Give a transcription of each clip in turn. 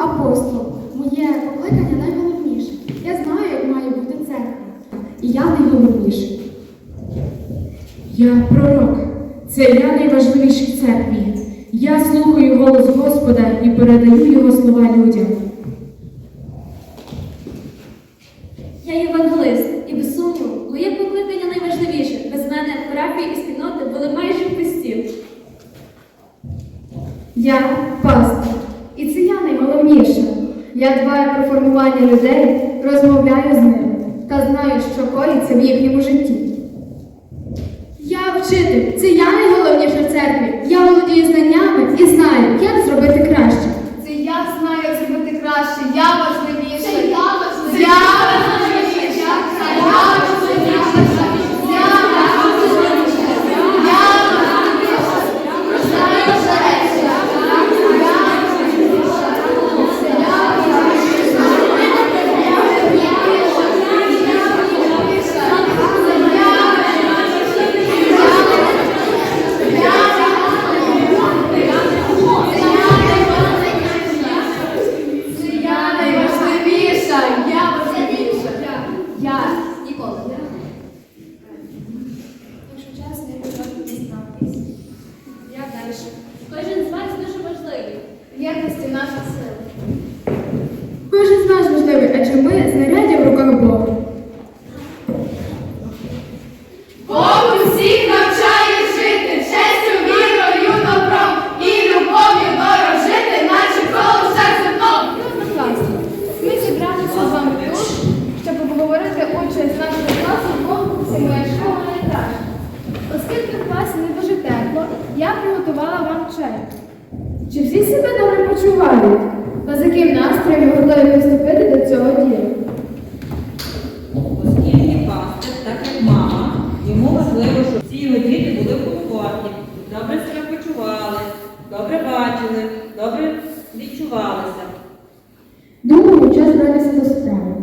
апостол. Моє покликання найголовніше. Я знаю, як має бути церква. І я найголовніший. Я пророк. Це я найважливіший в церкві. Я слухаю голос Господа і передаю його слова людям. Я євангелист, і без сумніву, моє покликання найважливіше. Без мене парафії і спільноти були майже пусті. Я пастор. І це я найголовніше. Я дбаю про формування людей, розмовляю з ними та знаю, що коїться в їхньому житті. Ніколи. Якщо я приготувала вам чай. Чи всі себе добре почувають? Та з яким настроєм готові приступити до цього діла? Оскільки пастир, так як мама, йому важливо, щоб всі його діти були в комфорті, добре себе почували, добре бачили, добре відчувалися. Думаю, час братися до справи.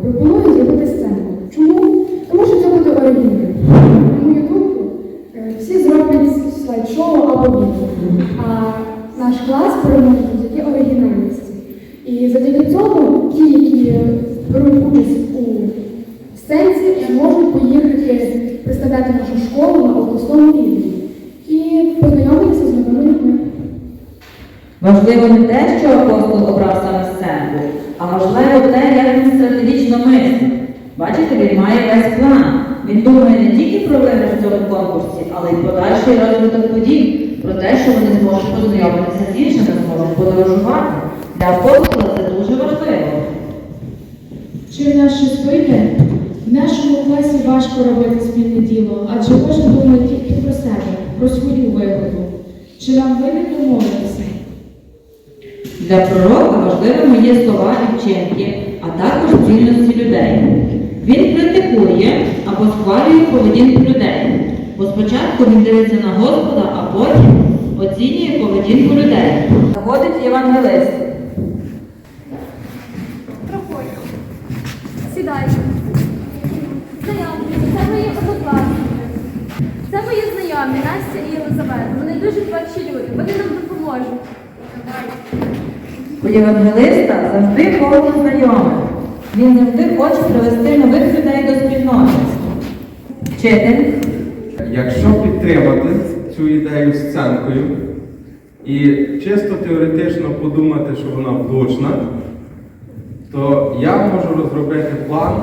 Беруть участь у сценці, зможуть поїхати представляти нашу школу на обласному рівні і познайомитися з новими людьми. Важливо не те, що апостол обрав саме сценку, а важливо те, як він стратегічно мислить. Бачите, він має весь план. Він думає не тільки про виграш в цьому конкурсі, але й подальший розвиток подій, про те, що вони зможуть познайомитися з іншими, зможуть подорожувати. Для апостола це дуже важливо. Чи в нас щось вийде? В нашому класі важко робити спільне діло, адже кожен думає тільки про себе, про свою вигоду. Чи нам вийде домовитися? Для пророка важливими є слова і вчинки, а також цінності людей. Він критикує або схвалює поведінку людей. Бо спочатку він дивиться на Господа, а потім оцінює поведінку людей. Заходить євангелист. Знайомі Настя і Єлизавета. Вони дуже творчі люди. Вони нам допоможуть. У євангелиста завжди повно знайомих. Він завжди хоче привести нових людей до спільноти. Вчитель. Якщо підтримати цю ідею сценкою і чисто теоретично подумати, що вона влучна, то я можу розробити план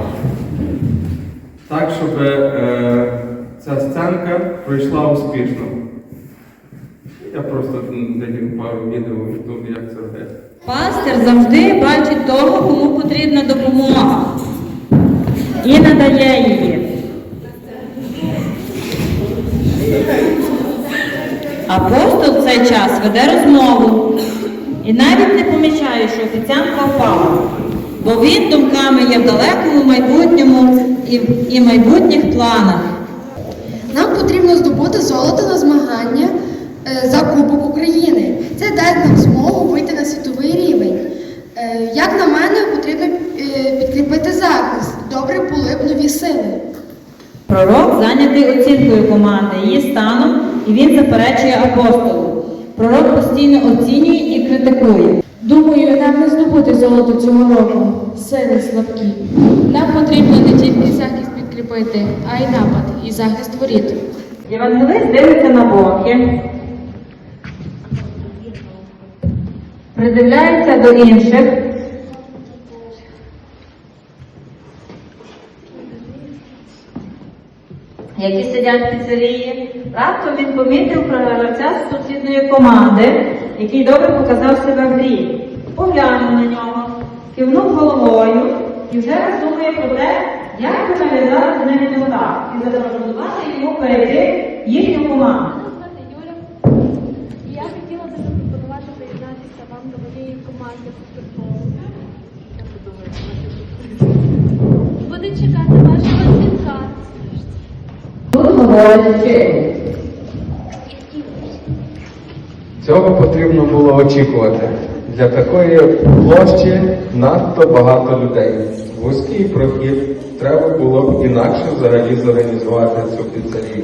так, щоб е, ця сценка пройшла успішно. Я просто даю пару відео в Ютубі, як це робити. Пастир завжди бачить того, кому потрібна допомога і надає її. Апостол в цей час веде розмову і навіть не помічає, що офіціантка впала, бо він думками є в далекому майбутньому і, і майбутніх планах. Потрібно здобути золото на змагання е, за Кубок України. Це дасть нам змогу вийти на світовий рівень. Е, Як на мене, потрібно е, підкріпити захист. Добре були б нові сили. Пророк зайнятий оцінкою команди, її станом, і він заперечує апостолу. Пророк постійно оцінює і критикує. Думаю, нам не здобути золото цього року. Сили слабкі. Нам потрібно не тільки захист підкріпити, а й напад і захист воріт. Євангелист дивиться на боки, придивляється до інших. Які сидять в піцерії. Раптом він помітив про гравця з сусідної команди, який добре показав себе в грі. Поглянув на нього, кивнув головою і вже раз думає про те, як би нав'язати з і запропонувати йому перейти їхню команду. звати Юля. І я хотіла би запропонувати приєднатися вам до моєї команди по футболу. Буду чекати вашого дзвінка. Тут говорить вчитель. Цього потрібно було очікувати. Для такої площі надто багато людей. Вузький прохід треба було б інакше взагалі зорганізувати цю піцерію.